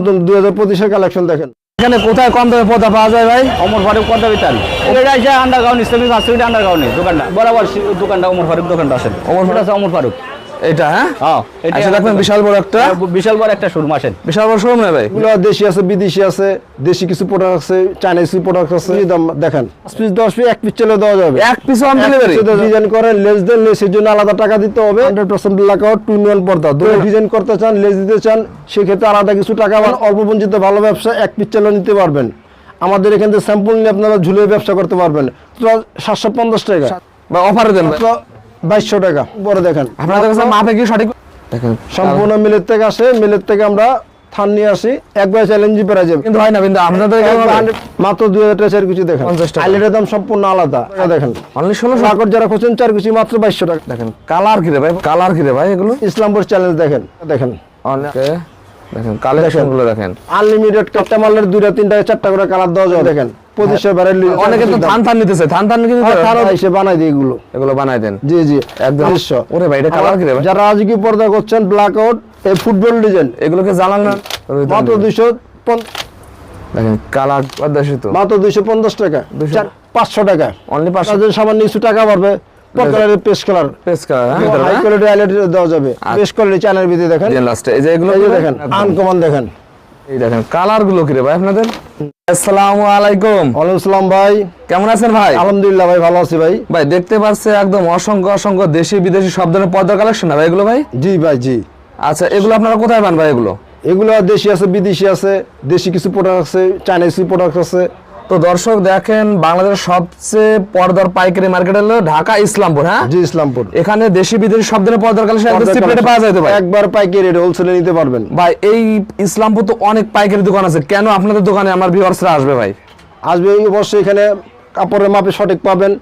নতুন দুই হাজার পঁচিশের কালেকশন দেখেন। এখানে কোথায় কম দামে পর্দা পাওয়া যায় ভাই? অমর ফারুক পদা বিতান। এটা আছে আন্ডারগ্রাউন্ড ইসলামিক সার্টিফিকেট আন্ডারগ্রাউন্ডে দোকানটা। বরাবর সি- দোকানটা অমর ফারুক দোকানটা আছে। অমর ফারুক? আছে অমর ফারুক। এটা হ্যাঁ? হ্যাঁ। এটা আচ্ছা দেখবেন বিশাল বড় একটা বিশাল বড় একটা শোরুম আসেন। বিশাল বড় শোরুম না ভাই? এগুলো দেশি আছে বিদেশি আছে দেশি কিছু প্রোডাক্ট আছে চাইনিজ প্রোডাক্ট আছে। দাম দেখেন। পিস দশ পিস এক পিস চলে দেওয়া যাবে। এক পিস অন ডেলিভারি ডিজাইন করেন লেস দেন লেসের জন্য আলাদা টাকা দিতে হবে। হান্ড্রেড পার্সেন্ট লাগাও টু ইন পর্দা। দুটো ডিজাইন করতে চান লেস দিতে চান সেক্ষেত্রে আলাদা কিছু টাকা পান। অল্প পুঁজিতে ভালো ব্যবসা এক পিস চালও নিতে পারবেন। আমাদের এখান থেকে স্যাম্পল নিয়ে আপনারা ঝুলে ব্যবসা করতে পারবেন। সাতশো পঞ্চাশ টাকা। বা অফারে দেন বাইশশো টাকা। পরে দেখেন। আপনাদের কাছে মাপে কি সঠিক দেখেন সম্পূর্ণ মিলের থেকে আসে মিলের থেকে আমরা থান নিয়ে আসি। একবার চ্যালেঞ্জই পেরা যাবে। কিন্তু হয় না কিন্তু আপনাদের মাত্র দুই হাজার টাকা কিছু দেখেন। 50 আইলেটের দাম সম্পূর্ণ আলাদা। দেখেন। অনলি ষোলোশো। রাকট যারা খুঁজছেন চার কিছু মাত্র বাইশশো টাকা। দেখেন কালার কি রে ভাই? কালার কি রে ভাই এগুলো? ইসলামপুর চ্যালেঞ্জ দেখেন। দেখেন। দেখেন কালেকশনগুলো দেখেন। আনলিমিটেড কাটটা মালের দুইটা তিনটা চারটা করে কালার দেওয়া যায় দেখেন। পঁচিশশো ব্যারেল অনেকে তো ধান থান নিতেছে ধান থান কিন্তু এসে বানাই দিই এগুলো। এগুলো বানাই দেন। জি জি একদম। ওরে ভাই এটা কালার কি যারা আজকে পর্দা করছেন ব্ল্যাক আউট এই ফুটবল ডিজাইন এগুলোকে জ্বালান না। মাত্র দুইশো কালার পদ্মাসী তো মাত্র দুইশো পঞ্চাশ টাকা। পাঁচশো টাকা। অনলি পাঁচশো সামান্য কিছু টাকা কালার পেস কালার হাই হ্যাঁ কোয়ালিটি হাইলাইট দেওয়া যাবে। কোয়ালিটি চ্যানেল ভিতরে দেখেন। লাস্টে এই যে এগুলো? দেখেন। আনকমন দেখেন। এই দেখেন কালারগুলো কি রে ভাই আপনাদের? আসসালামু আলাইকুম। ওয়ালাইকুম ভাই। কেমন আছেন ভাই? আলহামদুলিল্লাহ ভাই ভালো আছি ভাই। ভাই দেখতে পাচ্ছে একদম অসংখ্য অসংখ্য দেশি বিদেশি সব ধরনের কালেকশন ভাই এগুলো ভাই? জি ভাই জি। আচ্ছা এগুলো আপনারা কোথায় পান ভাই এগুলো? এগুলো দেশি আছে বিদেশি আছে দেশি কিছু প্রোডাক্ট আছে চাইনিজ কিছু প্রোডাক্ট আছে। তো দর্শক দেখেন বাংলাদেশের সবচেয়ে পর্দার পাইকারি মার্কেট হলো ঢাকা ইসলামপুর হ্যাঁ? জি ইসলামপুর। এখানে দেশি বিদেশি সব ধরনের পর্দার কালেকশন একদম চিপ রেটে পাওয়া যায় তো ভাই? একবার পাইকারি রেট হোলসেলে নিতে পারবেন। ভাই এই ইসলামপুর তো অনেক পাইকারি দোকান আছে। কেন আপনাদের দোকানে আমার ভিউয়ার্সরা আসবে ভাই? আসবে অবশ্যই এখানে কাপড়ের মাপে সঠিক পাবেন।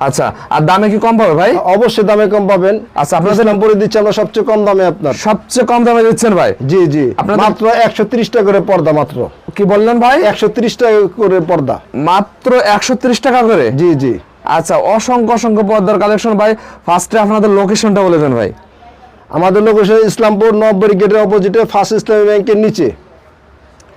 আচ্ছা আর দামে কি কম পাবে ভাই? অবশ্যই দামে কম পাবেন। আচ্ছা, আপনাদের- ইসলামপুরে দিচ্ছি আমরা সবচেয়ে কম দামে আপনার। সবচেয়ে কম দামে দিচ্ছেন ভাই? জি জি। মাত্র একশো ত্রিশ টাকা করে পর্দা মাত্র। কি বললেন ভাই? একশো ত্রিশ টাকা করে পর্দা। মাত্র একশো টাকা করে? জি জি। আচ্ছা অসংখ্য অসংখ্য পর্দার কালেকশন ভাই। ফার্স্টে আপনাদের লোকেশনটা বলে দেন ভাই। আমাদের লোকেশন ইসলামপুর নব্বই গেটের অপোজিটে ফার্স্ট ইসলামী ব্যাংকের নিচে।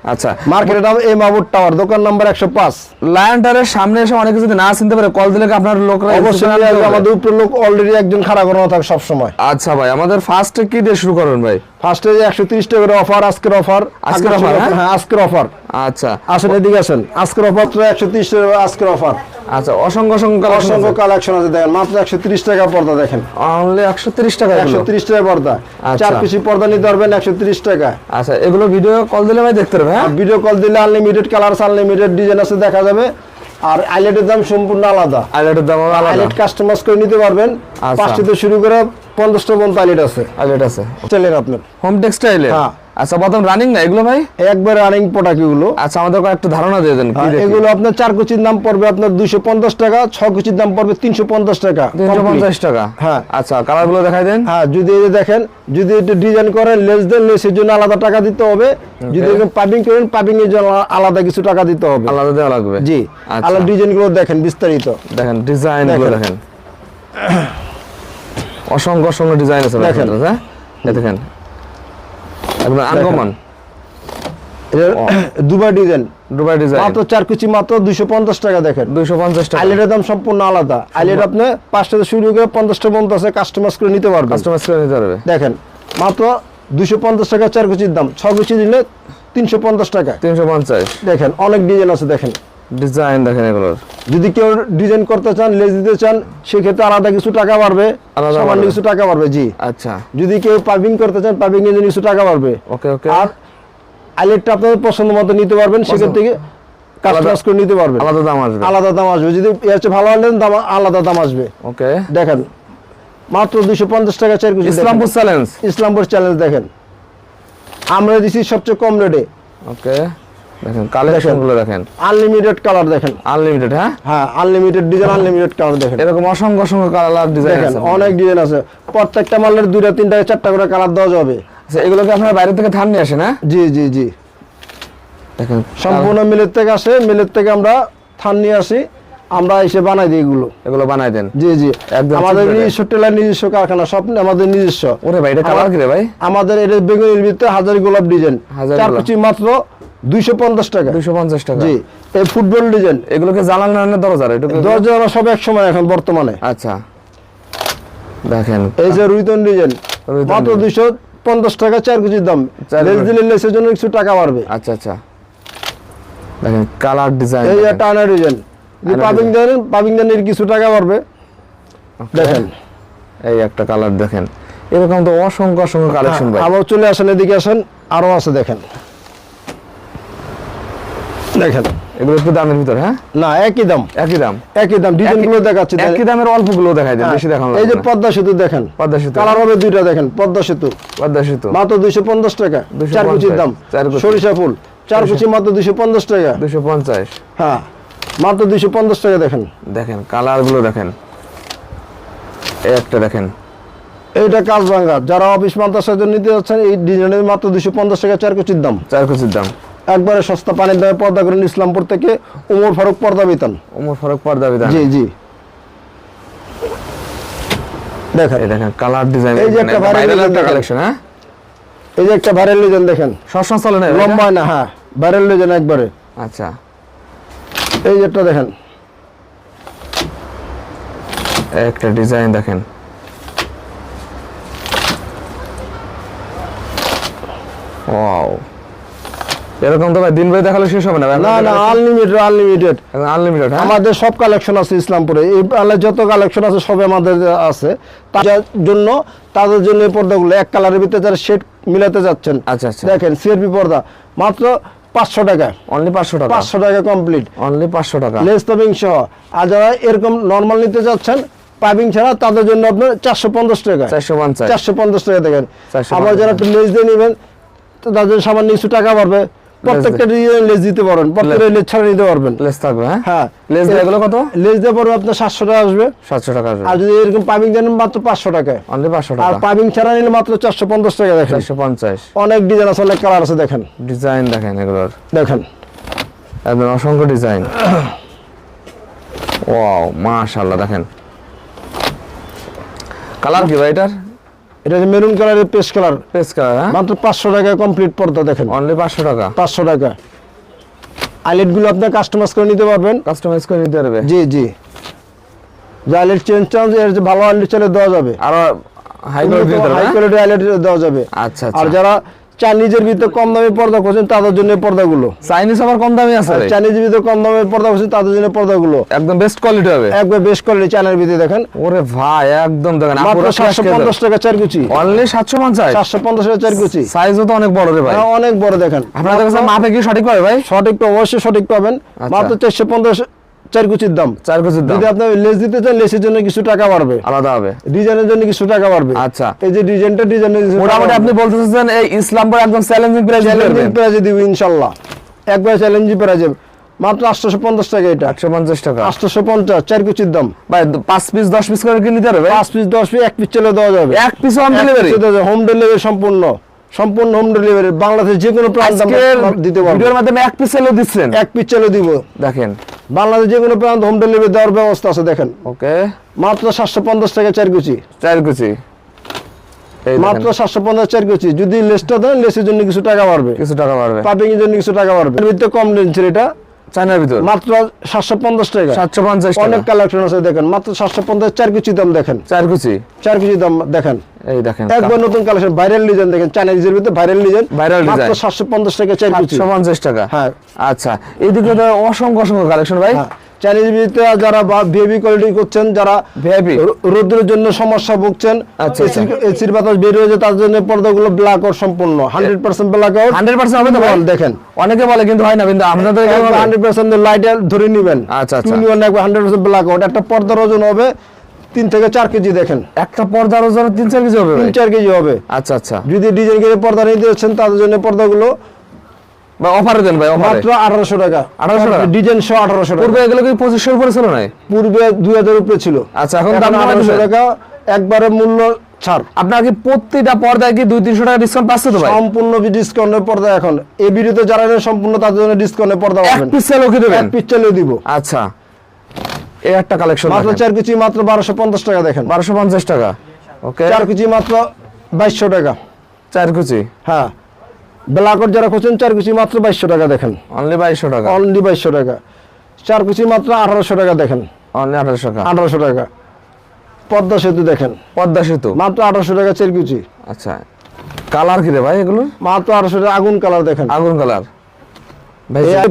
আচ্ছা। মার্কেটের নাম এম আবুর টাওয়ার দোকান নাম্বার একশো পাঁচ। লায়নটারের সামনে এসে অনেকে যদি না চিনতে পারে কল দিলে আপনার লোকরা অবশ্যই আমাদের উপরে লোক অলরেডি একজন খারাপ করানো থাকে সবসময়। আচ্ছা ভাই আমাদের ফার্স্টে কি দিয়ে শুরু করেন ভাই? ফার্স্টে একশো তিরিশ টাকা অফার আজকের অফার আজকের হ্যাঁ? হ্যাঁ। আজকের অফার আচ্ছা। আসেন এদিকে আসেন। আজকের অফার তো একশো তিরিশ টাকা আজকের অফার আচ্ছা অসংখ্য অসংখ্য অসংখ্য কালেকশন আছে। দেখেন মাত্র একশো তিরিশ টাকা পর্দা দেখেন। অনলি একশো তিরিশ টাকা একশো তিরিশ টাকা পর্দা। আচ্ছা। চার পিসি পর্দা নিতে পারবেন একশো তিরিশ টাকা। আচ্ছা এগুলো ভিডিও কল দিলে ভাই দেখতে পারবে হ্যাঁ? ভিডিও কল দিলে আনলিমিটেড কালার আনলিমিটেড ডিজাইন আছে দেখা যাবে। আর আইলেটের দাম সম্পূর্ণ আলাদা। আইলেটের দাম আলাদা। আইলেট কাস্টমাইজ করে নিতে পারবেন। আচ্ছা। পাঁচটি থেকে শুরু করে পঞ্চাশটা পর্যন্ত আইলেট আছে। আইলেট আছে। চলেন আপনার। হোম টেক্সটাইলে হ্যাঁ। আচ্ছা প্রথম রানিং না? এগুলো ভাই? একবার রানিং প্রোডাক্ট এগুলো। আচ্ছা আমাদের একটু ধারণা দিয়ে দেন দেখি? এগুলো আপনার চার কুচির দাম পড়বে আপনার দুইশো পঞ্চাশ টাকা ছ কুচির দাম পড়বে তিনশো পঞ্চাশ টাকা তিনশো পঞ্চাশ টাকা? হ্যাঁ। আচ্ছা কালারগুলো দেখাই দেন। হ্যাঁ যদি এই দেখেন যদি একটু ডিজাইন করেন লেস দেন লেসের জন্য আলাদা টাকা দিতে হবে। যদি পাবিং করেন পাবিং এর জন্য আলাদা কিছু টাকা দিতে হবে। আলাদা দেওয়া লাগবে। জি। আচ্ছা। আলাদা ডিজাইনগুলো দেখেন বিস্তারিত। দেখেন ডিজাইনগুলো দেখেন। অসংখ্য অসংখ্য ডিজাইন আছে দেখেন। হ্যাঁ? দেখেন। একদম আনকমন এটা ডিজাইন দুবাই ডিজাইন মাত্র চার কুচি মাত্র দুইশো পঞ্চাশ টাকা দেখেন। দুইশো পঞ্চাশ টাকা। আইলেটের দাম সম্পূর্ণ আলাদা। আইলেট আপনি পাঁচটা থেকে শুরু করে পঞ্চাশটা পর্যন্ত আছে কাস্টমাইজ করে নিতে পারবেন। কাস্টমাইজ করে নিতে পারবে। দেখেন মাত্র দুইশো পঞ্চাশ টাকা চার কুচির দাম। ছ কুচি দিলে তিনশো পঞ্চাশ টাকা। তিনশো পঞ্চাশ। দেখেন অনেক ডিজাইন আছে দেখেন। ডিজাইন দেখেন এগুলোর। যদি কেউ ডিজাইন করতে চান লেস দিতে চান সেক্ষেত্রে আলাদা কিছু টাকা বাড়বে আলাদা সামান্য কিছু টাকা বাড়বে জি। আচ্ছা। যদি কেউ পাইপিং করতে চান পাইপিং এর জন্য কিছু টাকা বাড়বে। ওকে ওকে। আর আইলেটটা আপনাদের পছন্দ মতো নিতে পারবেন সেক্ষেত্রে কাস্টমাইজ করে নিতে পারবেন। আলাদা দাম আসবে। আলাদা দাম আসবে। যদি এর চেয়ে ভালো হলে দাম আলাদা দাম আসবে। ওকে। দেখেন মাত্র দুইশো পঞ্চাশ টাকা চার কুচি ইসলামপুর চ্যালেঞ্জ ইসলামপুর চ্যালেঞ্জ দেখেন। আমরা দিচ্ছি সবচেয়ে কম রেটে ওকে। দেখেন কালেকশনগুলো দেখেন। আনলিমিটেড কালার দেখেন। আনলিমিটেড হ্যাঁ? হ্যাঁ আনলিমিটেড ডিজাইন আনলিমিটেড কালার দেখেন। এরকম অসংখ্য অসংখ্য কালার ডিজাইন আছে অনেক ডিজাইন আছে। প্রত্যেকটা মালের দুইটা তিনটা চারটা করে কালার দেওয়া যাবে। আচ্ছা এগুলোকে আপনারা বাইরে থেকে ধান নিয়ে আসেন হ্যাঁ? জি জি জি। দেখেন সম্পূর্ণ মিলের থেকে আসে মিলের থেকে আমরা থান নিয়ে আসি। আমরা এসে বানাই দিই এগুলো। এগুলো বানাই দেন। জি জি। একদম আমাদের নিজস্ব টেলার নিজস্ব কারখানা সব আমাদের নিজস্ব। ওরে ভাই এটা কালার কি রে ভাই? আমাদের এটা বেগুনের ভিতরে হাজারি গোলাপ ডিজাইন চার কুচি মাত্র দুইশো পঞ্চাশ টাকা। দুইশো পঞ্চাশ টাকা। জি এই ফুটবল ডিজাইন এগুলোকে জানালা না দরজা এটা দরজা সব এক সময় এখন বর্তমানে। আচ্ছা। দেখেন। এই যে রুইতন ডিজাইন মাত্র ডিজাইন। দুইশো পঞ্চাশ টাকা চার দাম। লেস। দিলে লেসের জন্য কিছু টাকা বাড়বে। আচ্ছা আচ্ছা। দেখেন কালার ডিজাইন এই যে টানা ডিজাইন পাবিং দেন পাবিং দেনের কিছু টাকা বাড়বে। দেখেন। এই একটা কালার দেখেন। এরকম তো অসংখ্য অসংখ্য কালেকশন ভাই। আবার চলে আসেন এদিকে আসেন আরও আছে দেখেন। দেখেন এগুলো একটু দামের ভিতরে হ্যাঁ? না একই দাম। একই দাম। একই দাম দেখাচ্ছি একই দামের অল্পগুলো দেখাই দেন হ্যাঁ, বেশি দেখানো এই যে পদ্মা সেতু দেখেন। পদ্মা সেতু। কালার হবে দুইটা দেখেন পদ্মা সেতু। পদ্মা সেতু। মাত্র দুইশো পঞ্চাশ টাকা চার কুচির দাম। সরিষা ফুল চার কুচি মাত্র দুইশো পঞ্চাশ টাকা। দুশো পঞ্চাশ। হ্যাঁ মাত্র দুইশো পঞ্চাশ টাকা দেখেন। দেখেন কালারগুলো দেখেন। এই একটা দেখেন। এইটা কাজ ভাঙ্গা যারা অফিস মাদ্রাসার জন্য নিতে যাচ্ছেন এই ডিজাইনের মাত্র দুইশো পঞ্চাশ টাকা চার কুচির দাম। চার কুচির দাম। একবারে সস্তা পানির দামে পর্দা করেন ইসলামপুর থেকে উমর ফারুক পর্দা বিতান। ওমর ফারুক পর্দা বিধান জি জি। দেখেন। দেখেন কালার ডিজাইন এই যে একটা ভাইরাল design একটা কালেকশন হ্যাঁ? এই যে একটা ভাইরাল ডিজাইন দেখেন। সবসময় চলে না? লম্বা না হ্যাঁ ভাইরাল ডিজাইন একবারে। আচ্ছা। এই যে একটা দেখেন। একটা ডিজাইন দেখেন। ওয়াও এরকম তো ভাই দিন ভাই দেখালে শেষ হবে না না না আনলিমিটেড আনলিমিটেড আনলিমিটেড আমাদের সব কালেকশন আছে ইসলামপুরে। এই পার্লার যত কালেকশন আছে সব আমাদের আছে। তার জন্য তাদের জন্য এই পর্দাগুলো এক কালারের ভিতরে যারা শেড মিলাতে যাচ্ছেন আচ্ছা, আচ্ছা। দেখেন সিআরপি পর্দা মাত্র পাঁচশো টাকা। অনলি পাঁচশো টাকা? পাঁচশো টাকা কমপ্লিট অনলি পাঁচশো টাকা? লেস তবিং সহ। আর যারা এরকম নর্মাল নিতে যাচ্ছেন পাইপিং ছাড়া তাদের জন্য আপনার চারশো পঞ্চাশ টাকা। চারশো পঞ্চাশ। চারশো পঞ্চাশ টাকা দেখেন। 450 আবার যারা একটু লেস দিয়ে নেবেন তো তাদের সামান্য কিছু টাকা পারবে প্রত্যেকটা দিতে পারেন প্রত্যেকটা লেস ছাড়া নিতে পারবেন। লেস থাকবে হ্যাঁ? দিয়ে এগুলো কত? লেস দিয়ে পড়বে আপনার টাকা আসবে। সাতশো টাকা আর যদি এরকম পাইপিং দেন মাত্র পাঁচশো টাকা অনলি আর পাইপিং ছাড়া নিলে মাত্র চারশো পঞ্চাশ টাকা দেখেন। চারশো পঞ্চাশ। অনেক ডিজাইন আছে অনেক কালার আছে দেখেন। ডিজাইন দেখেন এগুলোর। দেখেন। একদম অসংখ্য ডিজাইন। ওয়াও মাশাআল্লাহ দেখেন। কালার কি ভাই এটার? এটা যে মেরুন কালারের পেস কালার পেস কালার মাত্র পাঁচশো টাকা কমপ্লিট পর্দা দেখেন। অনলি পাঁচশো টাকা? পাঁচশো টাকা। আইলেটগুলো আপনার কাস্টমাইজ করে নিতে পারবেন। কাস্টমাইজ করে নিতে পারবে? জি জি। যে আইলেট চেঞ্জ চান এর যে ভালো আইলেট চাইলে দেওয়া যাবে। আর হাই কোয়ালিটি দেওয়া যাবে। আচ্ছা আর আচ্ছা চাইনিজের ভিতরে কম দামে পর্দা করছেন তাদের জন্য পর্দাগুলো। চাইনিজ আবার কম দামি আছে। চাইনিজের ভিতরে কম দামে পর্দা করছেন তাদের জন্য পর্দাগুলো। একদম বেস্ট কোয়ালিটি হবে। একবার বেশ কোয়ালিটি চায়নার ভিতরে দেখেন। ওরে ভাই একদম দেখেন মাত্র সাতশো পঞ্চাশ টাকা চার কুচি। অনলি সাতশো পঞ্চাশ? সাতশো পঞ্চাশ টাকা চার কুচি। সাইজও তো অনেক বড় রে ভাই। হ্যাঁ, অনেক বড় দেখেন। আপনাদের কাছে মাপে কি সঠিক পাবে ভাই? সঠিক তো অবশ্যই সঠিক পাবেন। আচ্ছা। মাত্র চারশো পঞ্চাশ চার কুচির দাম। চার কেজির দাম। যদি আপনি লেস দিতে চান লেসের জন্য কিছু টাকা বাড়বে। আলাদা হবে। ডিজাইনের জন্য কিছু টাকা বাড়বে। আচ্ছা। এই যে ডিজাইনটা ডিজাইনের মোটামুটি আপনি বলতে চাচ্ছেন এই ইসলামপুর একদম চ্যালেঞ্জিং প্রাইস চ্যালেঞ্জিং প্রাইজে দিব ইনশাল্লাহ। একবার চ্যালেঞ্জিং প্রাইজে মাত্র আটশোশো পঞ্চাশ টাকা এটা। একশো পঞ্চাশ টাকা। আটশোশো পঞ্চাশ চার কুচির দাম। ভাই পাঁচ পিস দশ পিস করে কি নিতে পারবে পাঁচ পিস দশ পিস এক পিস চলে দেওয়া যাবে। এক piece home delivery home delivery সম্পূর্ণ। সম্পূর্ণ হোম ডেলিভারি বাংলাদেশ যে কোনো প্রান্ত দিতে পারব। ভিডিওর মাধ্যমে এক পিস দিচ্ছেন? এক পিস দিব। দেখেন বাংলাদেশ যে কোনো প্রান্ত হোম ডেলিভারি দেওয়ার ব্যবস্থা আছে দেখেন। ওকে। মাত্র সাতশো পঞ্চাশ টাকা চার কুচি। চার কুচি। এই মাত্র সাতশো পঞ্চাশ চার কুচি। যদি লেসটা দেন লেসের জন্য কিছু টাকা বাড়বে। কিছু টাকা বাড়বে। পাপিং এর জন্য কিছু টাকা বাড়বে। এর ভিতরে কম লেন্সের এটা। চায়নার ভিতর? মাত্র সাতশো পঞ্চাশ টাকা। সাতশো পঞ্চাশ অনেক কালেকশন আছে দেখেন। মাত্র সাতশো পঞ্চাশ চার কুচি দাম দেখেন। চার কুচি চার কুচি দাম দেখেন। এই দেখেন একবার নতুন কালেকশন ভাইরাল ডিজাইন দেখেন চাইনিজের ভিতরে ভাইরাল ডিজাইন Viral মাত্র design। সাতশো পঞ্চাশ টাকা চার কুচি সাতশো পঞ্চাশ টাকা। হ্যাঁ। আচ্ছা এদিকে তো অসংখ্য অসংখ্য কালেকশন ভাই। হ্যাঁ। চাইনিজ ভিতরে যারা ভিআইপি কোয়ালিটি করছেন যারা রো- রোদ্রের জন্য সমস্যা ভুগছেন আচ্ছা, এসির- এসির বাতাস বের হয়েছে তার জন্য পর্দাগুলো ব্ল্যাক আউট সম্পূর্ণ। Hundred percent black out hundred percent হবে তো দেখেন। অনেকে বলে কিন্তু হয় না কিন্তু আপনাদের এখানে হবে? হান্ড্রেড পার্সেন্ট লাইট ধরে নিবেন। আচ্ছা, আচ্ছা। হান্ড্রেড পার্সেন্ট ব্ল্যাক আউট একটা পর্দার ওজন হবে তিন থেকে চার কেজি দেখেন। একটা পর্দার ওজন তিন চার কেজি হবে তিন চার কেজি হবে। আচ্ছা আচ্ছা। যদি ডিজাইন করে পর্দা নিতে যাচ্ছেন তাদের জন্য পর্দাগুলো অফারে দেন ভাই অফারে মাত্র আঠারোশো টাকা। 1800 টাকা? ডিজাইন সহ আঠারোশো টাকা। পূর্বে এগুলো কি পঁচিশশো উপরে ছিল না পূর্বে উপরে ছিল। আচ্ছা, এখন দাম? টাকা একবারে মূল্য ছাড়। আপনার কি প্রতিটা পর্দায় কি দুই তিনশো টাকা ডিসকাউন্ট পাচ্ছে তো ভাই? সম্পূর্ণ ডিসকাউন্টের পর্দা এখন। এই ভিডিওতে যারা সম্পূর্ণ তাদের জন্য ডিসকাউন্টের পর্দা এক পাবেন। পিস সেলও কি দেবেন? এক পিস চালিয়ে দিব। আচ্ছা। এই একটা কালেকশন মাত্র চার কুচি মাত্র বারোশো পঞ্চাশ টাকা দেখেন। বারোশো পঞ্চাশ টাকা। ওকে চার কুচি মাত্র টাকা। চার কুচি হ্যাঁ। ব্ল্যাকআউট যারা খুঁজছেন চার কুচি মাত্র বাইশশো টাকা দেখেন। অনলি বাইশশো টাকা? অনলি বাইশশো টাকা। চার কুচি মাত্র আঠারোশো টাকা দেখেন। অনলি আঠারোশো টাকা? আঠারোশো টাকা। পদ্মা সেতু দেখেন। পদ্মা সেতু? মাত্র আঠারোশো টাকা চার কুচি। আচ্ছা। কালার কি রে ভাই এগুলো? মাত্র আঠারোশো টাকা আগুন কালার দেখেন। আগুন কালার।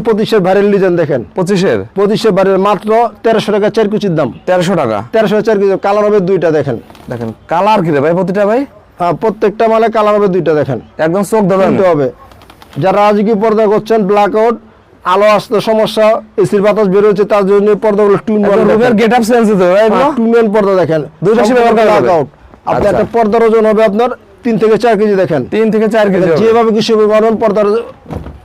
পঁচিশের ভাইরাল ডিজাইন দেখেন। পঁচিশের? পঁচিশের ভাইরাল মাত্র তেরোশো টাকা চার কুচির দাম। তেরোশো টাকা? তেরোশো চার কুচি কালার হবে দুইটা দেখেন। দেখেন কালার কি রে ভাই প্রতিটা ভাই? হ্যাঁ প্রত্যেকটা মালে কালার হবে দুইটা দেখেন। একদম চোখ ধরে কিনতে হবে। যারা আজকে পর্দা করছেন ব্ল্যাক আউট আলো আসতে সমস্যা এসির বাতাস বেরোচ্ছে তার জন্য পর্দাগুলো টুন রুমের গেট আপ চেঞ্জ হতে ভাই এগুলো টুনেল পর্দা দেখেন। পাশে ব্যবহার করা যাবে। আউট আপনি আচ্ছা। একটা পর্দার ওজন হবে আপনার তিন থেকে চার কেজি দেখেন। তিন থেকে চার কেজি যেভাবে কিছু করবেন পর্দার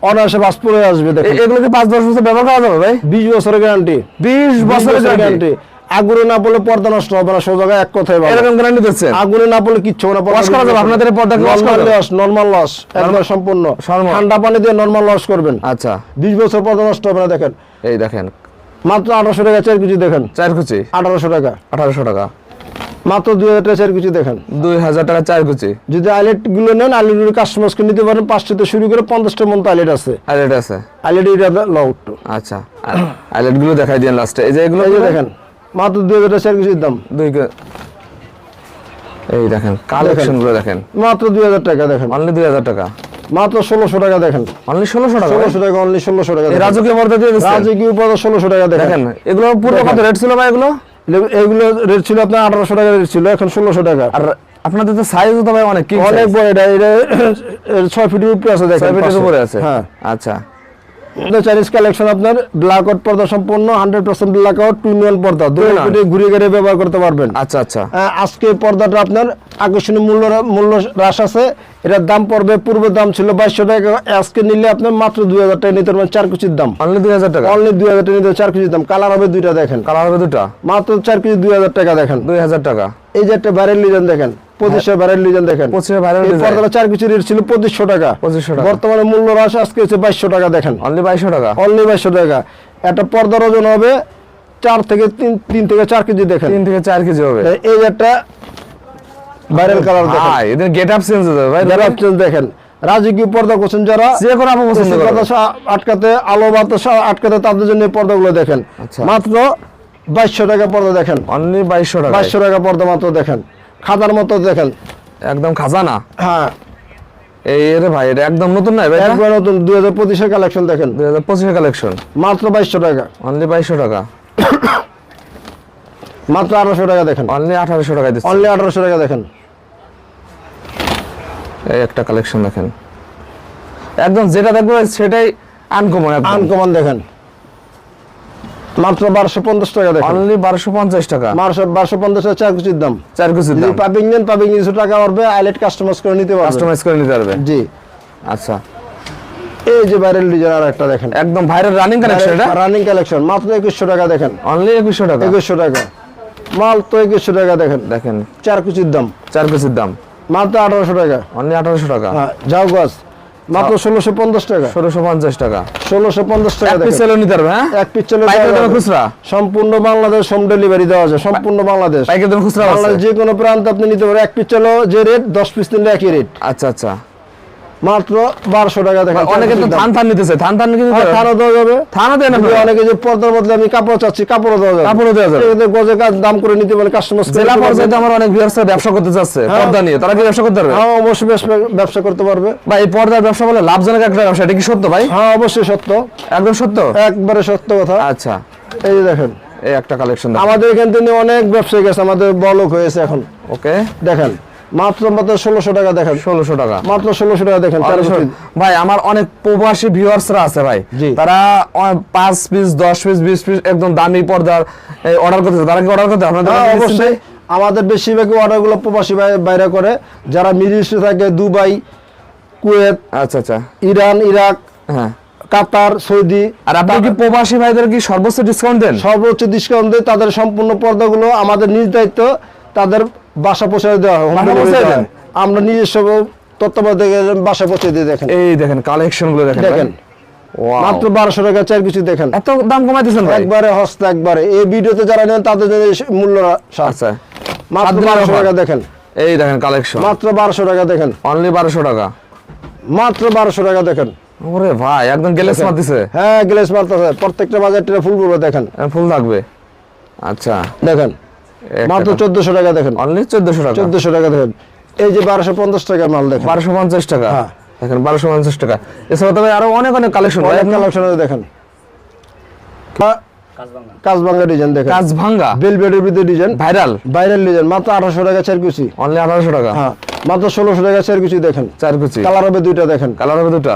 অনায়াসে বাস পরে আসবে দেখেন। এ- এগুলো কি পাঁচ দশ বছর ব্যবহার করা যাবে ভাই? বিশ বছরের গ্যারান্টি বিশ বছরের গ্যারান্টি আগুনে না বলে পর্দা নষ্ট হবে না সোজা এক বলে। এরকম গ্যারান্টি দিচ্ছেন? আগুনে না বলে কিচ্ছু না Wash করা যাবে? আপনাদের পর্দা wash করা যাবে? লস নরমাল লস একবার সম্পূর্ণ। ঠান্ডা পানি দিয়ে নরমাল লস করবেন। আচ্ছা। বিশ বছর পর্দা নষ্ট হবে না দেখেন। এই দেখেন। মাত্র আঠারোশো টাকা চার কেজি দেখেন। চার কুচি আঠারোশো টাকা। আঠারোশো টাকা। মাত্র দুই হাজার টাকা চার কেজি দেখেন। দুই হাজার টাকা চার কুচি যদি আইলেটগুলো নেন আইলেটগুলো কাস্টমার্সকে নিতে পারেন পাঁচটা থেকে শুরু করে পঞ্চাশটা মতো আইলেট আছে। আইলেট আছে। আইলেট এটা লাউট আচ্ছা। আইলেটগুলো দেখাই দিন লাস্টে এই যে এগুলো দেখেন। মাত্র দুই হাজার টাকা চার কেজির দাম? দুই এই দেখেন কালেকশনগুলো দেখেন। মাত্র দুই হাজার টাকা দেখেন। অনলি দুই হাজার টাকা। মাত্র ষোলোশো টাকা দেখেন। অনলি ষোলোশো টাকা? ষোলোশো টাকা অনলি ষোলোশো টাকা রাজকীয় পর্দা দিয়ে রাজকীয় পদ ষোলোশো টাকা দেখেন। এগুলো পুরো কত রেট ছিল ভাই এগুলো? এগুলো- রেট ছিল আপনার আঠারোশো টাকা রেট ছিল এখন ষোলোশো টাকা। আর আপনাদের তো সাইজ তো ভাই অনেক অনেক বড় এটা এটা ছয় ফিটের উপরে আছে দেখেন ছয় ফিটের উপরে আছে? হ্যাঁ। আচ্ছা। চাইনিজ কালেকশন আপনার ব্ল্যাক আউট পর্দা সম্পূর্ণ hundred percent black out two পর্দা। ফিটে ঘুরে ঘুরে ব্যবহার করতে পারবেন। আচ্ছা আচ্ছা। আজকে পর্দাটা আপনার আকর্ষণীয় মূল্য মূল্য হ্রাস আছে। এটার দাম পড়বে পূর্বের দাম ছিল বাইশশো টাকা। আজকে নিলে আপনার মাত্র দুই হাজার টাকা নিতে পারবেন চার কুচির দাম। অনলি দুই হাজার টাকা? অনলি দুই হাজার টাকা নিতে চার কুচির দাম। কালার হবে দুইটা দেখেন। কালার হবে দুটা মাত্র চার কেজি দুই হাজার টাকা দেখেন। দুই হাজার টাকা। এই যে একটা ভাইরাল লিজেন দেখেন। পঁচিশশো ভাইরাল লিজেন দেখেন। পঁচিশে ভাইরাল পর্দাটা চার কুচির রেট ছিল পঁচিশশো টাকা। 2500 টাকা। বর্তমানে মূল্য হ্রাস আজকে হচ্ছে বাইশশো টাকা দেখেন। অনলি বাইশশো টাকা? অনলি বাইশশো টাকা। একটা পর্দার ওজন হবে চার থেকে তিন তিন থেকে চার কেজি দেখেন। তিন থেকে চার কেজি হবে। এই একটা ভাইরাল কালার দেখেন। এদের গেট আপ চেঞ্জ রাজকীয় পর্দা করছেন যারা? যে কোনো আপু পছন্দ করে। আটকাতে আলো বাতাস আটকাতে তাদের জন্য পর্দাগুলো দেখেন। আচ্ছা। মাত্র বাইশশো টাকা পর্দা দেখেন। অনলি বাইশশো টাকা বাইশশো টাকা পর্দা মাত্র দেখেন। খাতার মতো দেখেন। একদম খাজানা হ্যাঁ। এই রে ভাই এটা একদম নতুন নাই ভাই একবার নতুন দুই হাজার পঁচিশের কালেকশন দেখেন। দুই হাজার পঁচিশের কালেকশন মাত্র বাইশশো টাকা। অনলি বাইশশো টাকা? মাত্র আঠারোশো টাকা দেখেন। অনলি আঠারোশো টাকা দিচ্ছে। অনলি আঠারোশো টাকা দেখেন। এই একটা কালেকশন দেখেন। একদম যেটা দেখব সেটাই আনকমন আনকমন দেখেন। মাত্র বারোশো পঞ্চাশ টাকা দেখেন। অনলি বারোশো পঞ্চাশ টাকা। বারোশো বারোশো পঞ্চাশ টাকা চার কুচির দাম। চার যদি দাম। পাবিং নেন পাবিং কিছু টাকা পড়বে আইলেট কাস্টমাইজ করে নিতে পারবেন কাস্টমাইজ করে নিতে পারবে। জি। আচ্ছা। এই যে ভাইরাল ডিজাইন আর একটা দেখেন। একদম ভাইরাল রানিং কালেকশন এটা? রানিং কালেকশন মাত্র একুশশো টাকা দেখেন। অনলি একুশশো টাকা? একুশশো টাকা। মাল তো একুশশো টাকা দেখেন। দেখেন। চার কুচির দাম। চার কেজির দাম। মাত্র আঠারোশো টাকা। অনলি আঠারোশো টাকা? হ্যাঁ যাও গাছ। মাত্র ষোলোশো পঞ্চাশ টাকা। ষোলোশো পঞ্চাশ টাকা। ষোলোশো পঞ্চাশ টাকা এক পিস নিতে পারবে হ্যাঁ? এক পিস পাইকারি খুচরা? সম্পূর্ণ বাংলাদেশ হোম ডেলিভারি দেওয়া যায় সম্পূর্ণ বাংলাদেশ। পাইকারি খুচরা আছে? বাংলাদেশ যে কোনো প্রান্ত আপনি নিতে পারেন এক পিস চলো যে রেট দশ পিস নিলে একই রেট আচ্ছা আচ্ছা। মাত্র বারোশো টাকা দেখেন অনেকে তো থান থান নিতেছে থান থান কিন্তু থানও দেওয়া যাবে। থানও দেন অনেকে যে পর্দার বদলে আমি কাপড় চাচ্ছি কাপড়ও দেওয়া যাবে। কাপড়ও দেওয়া যাবে। গজে কাজ দাম করে নিতে পারে কাস্টমার জেলা পর্যায়ে আমার অনেক ভিউয়ার্সরা ব্যবসা করতে চাচ্ছে হ্যাঁ। পর্দা নিয়ে। তারা কি ব্যবসা করতে পারবে? হ্যাঁ অবশ্যই ব্যবসা- করতে পারবে। বা এই পর্দার ব্যবসা বলে লাভজনক একটা ব্যবসা এটা কি সত্য ভাই? হ্যাঁ অবশ্যই সত্য। একদম সত্য? একবারে সত্য কথা। আচ্ছা। এই যে দেখেন। এই একটা কালেকশন আমাদের এখান থেকে অনেক ব্যবসায়ী গেছে আমাদের বলক হয়েছে এখন। ওকে দেখেন। মাত্র মাত্র ষোলোশো টাকা দেখেন। ষোলোশো টাকা। মাত্র ষোলোশো টাকা দেখেন ভাই আমার অনেক প্রবাসী ভিউয়ার্সরা আছে ভাই। তারা পাঁচ পিস দশ পিস বিশ পিস একদম দামি পর্দার অর্ডার করতেছে। তারা কি অর্ডার করতে আপনাদের হ্যাঁ অবশ্যই। আমাদের বেশিরভাগই অর্ডারগুলো প্রবাসী বাই- বাইরে করে। যারা মিডিল ইস্টে থাকে দুবাই কুয়েত আচ্ছা আচ্ছা। ইরান ইরাক হ্যাঁ। কাতার সৌদি। আর আপনি কি প্রবাসী ভাইদের কি সর্বোচ্চ ডিসকাউন্ট দেন? সর্বোচ্চ ডিসকাউন্ট দেয়। তাদের সম্পূর্ণ পর্দাগুলো আমাদের নিজ দায়িত্ব। তাদের বাসা পৌঁছে দেওয়া হয়? হয়। আমরা নিজস্ব তত্ত্বাবধানে বাসা পৌঁছে দিয়ে দেখেন। এই দেখেন কালেকশনগুলো দেখেন দেখেন। মাত্র বারোশো টাকা চার কিছু দেখেন। এত দাম কমাই একবারে হস্ত একবারে। এই ভিডিওতে যারা নেন তাদের জন্য মূল্য আচ্ছা। মাত্র বারোশো টাকা দেখেন। এই দেখেন কালেকশন মাত্র বারোশো টাকা দেখেন। অনলি বারোশো টাকা। মাত্র বারোশো টাকা দেখেন। ওরে ভাই একদম গেলেস মার দিছে হ্যাঁ গ্লেস মারতেছে। প্রত্যেকটা বাজার ফুল দেখেন। ফুল থাকবে। আচ্ছা। দেখেন। মাত্র চোদ্দশো টাকা দেখেন। অনলি চোদ্দশো টাকা? চোদ্দশো টাকা দেখেন। এই যে বারোশো পঞ্চাশ টাকা মাল দেখেন। বারোশো পঞ্চাশ টাকা? হ্যাঁ। দেখেন বারোশো পঞ্চাশ টাকা। এছাড়া তবে আরও অনেক অনেক কালেকশন অনেক কালেকশন দেখেন। কাজবাঙ্গা ডিজাইন দেখেন। কাজ ভাঙ্গা বেলবেটের ভিতরে ডিজাইন ভাইরাল ভাইরাল ডিজাইন মাত্র আঠারোশো টাকা চার কুচি অনলি আঠারোশো টাকা? হ্যাঁ। মাত্র ষোলোশো টাকা চার কুচি দেখেন। চার কুচি কালার হবে দুইটা দেখেন। কালার হবে দুটা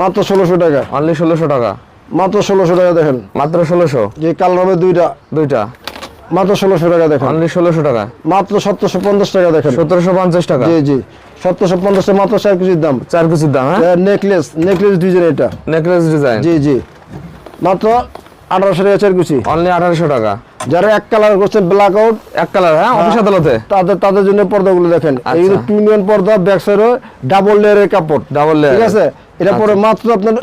মাত্র ষোলোশো টাকা। অনলি ষোলোশো টাকা? মাত্র ষোলোশো টাকা দেখেন। মাত্র ষোলোশো? যে কালার হবে দুইটা। দুইটা? মাত্র ষোলোশো টাকা দেখেন। অনলি ষোলোশো টাকা। মাত্র সতেরোশো পঞ্চাশ টাকা দেখেন। সতেরোশো পঞ্চাশ টাকা? জি জি। সতেরোশো পঞ্চাশ মাত্র চার কুচির দাম। চার কুচির দাম হ্যাঁ? নেকলেস নেকলেস ডিজাইন এটা। নেকলেস ডিজাইন জি জি। মাত্র আঠারোশো টাকা চার কুচি অনলি আঠারোশো টাকা। যারা এক কালার করছেন ব্ল্যাক আউট এক কালার হ্যাঁ অফিস আদালতে? তাদের তাদের জন্য পর্দাগুলো দেখেন। এই আচ্ছা। পর্দা ব্যাক সাইডে ডাবল লেয়ারের কাপড়। ডাবল লেয়ার ঠিক আছে? এটা পরে মাত্র আপনার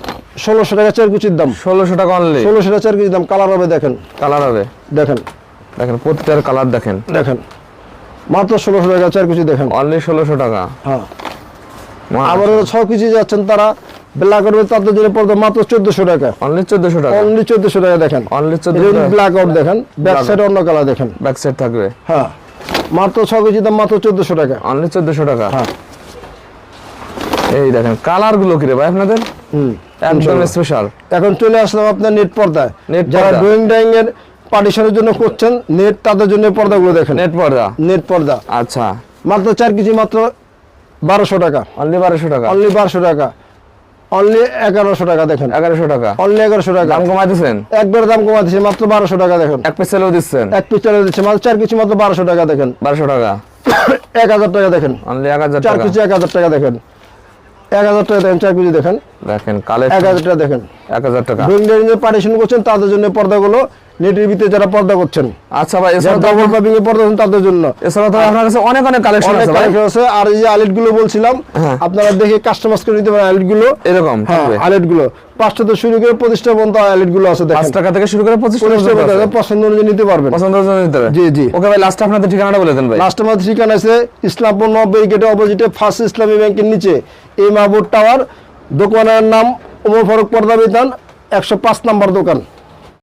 ষোলোশো টাকা চার কুচির দাম। ষোলোশো টাকা অনলি ষোলোশো টাকা চার কুচির দাম। কালার হবে দেখেন। কালার হবে। দেখেন। দেখেন প্রত্যেকটার কালার দেখেন। দেখেন। মাত্র ষোলোশো টাকা চার কুচি দেখেন। অনলি ষোলোশো টাকা। হ্যাঁ। আবার ছ কেজি যাচ্ছেন তারা ব্ল্যাক আউট তাদের জন্য পড়বে মাত্র চোদ্দশো টাকা। অনলি চোদ্দশো টাকা। অনলি চোদ্দশো টাকা দেখেন। অনলি চোদ্দশো ব্ল্যাক আউট দেখেন। ব্যাক সাইড অন্য কালার দেখেন। ব্যাক সাইড থাকবে। হ্যাঁ। মাত্র ছ কেজি দাম মাত্র চোদ্দশো টাকা। অনলি চোদ্দশো টাকা। হ্যাঁ। এই দেখেন কালারগুলো কি রে ভাই আপনাদের? হুম একদম স্পেশাল এখন চলে আসলাম আপনার নেট পর্দায়। নেট যারা ড্রয়িং ড্রয়িং এর পার্টিশনের জন্য করছেন নেট তাদের জন্য পর্দাগুলো দেখেন। নেট পর্দা? নেট পর্দা। আচ্ছা। মাত্র চার কেজি মাত্র বারোশো টাকা। অনলি বারোশো টাকা? অনলি বারোশো টাকা। অনলি এগারোশো টাকা দেখেন। এগারোশো টাকা? অনলি এগারোশো টাকা। দাম কমাই দিচ্ছেন একবার দাম কমা দিচ্ছে মাত্র বারোশো টাকা দেখেন। এক পিস সেলেও দিচ্ছেন? এক পিস চালে দিচ্ছে মাত্র চার কেজি মাত্র বারোশো টাকা দেখেন। বারোশো টাকা? এক হাজার টাকা দেখেন। অনলি এক হাজার চার কেজি এক হাজার টাকা দেখেন। এক হাজার টাকা দেখেন চার কেজি দেখেন। দেখেন এক হাজার টাকা দেখেন। এক হাজার টাকা। ড্রয়িং ড্রয়িং পার্টিশন করছেন তাদের জন্য পর্দাগুলো নেটের ভিতরে যারা পর্দা করছেন। আচ্ছা ভাই এছাড়া ডবল পাবিং এ পর্দা করছেন তাদের জন্য। এছাড়া তো আপনার কাছে অনেক অনেক কালেকশন আছে ভাই। আছে আর এই যে আইলেটগুলো বলছিলাম হ্যাঁ। আপনারা দেখে কাস্টমাইজ করে নিতে পারেন আইলেটগুলো। এরকম হ্যাঁ গুলো। পাঁচটা তো শুরু করে প্রতিষ্ঠা পর্যন্ত আইলেটগুলো আছে পাঁচ দেখেন। টাকা থেকে শুরু করে টাকা। পছন্দ অনুযায়ী নিতে পারবেন। পছন্দ হলে নিতে হবে। জি, জি। ওকে ভাই লাস্ট আপনাদের ঠিকানাটা বলে দেন ভাই। লাস্ট আমাদের ঠিকানা আছে ইসলামপুর নব্বই গেটের অপোজিটে ফার্স্ট ইসলামী ব্যাংকের নিচে এই মাহবুব টাওয়ার দোকানের নাম ওমর ফারুক পর্দা বিতান একশো পাঁচ নম্বর দোকান।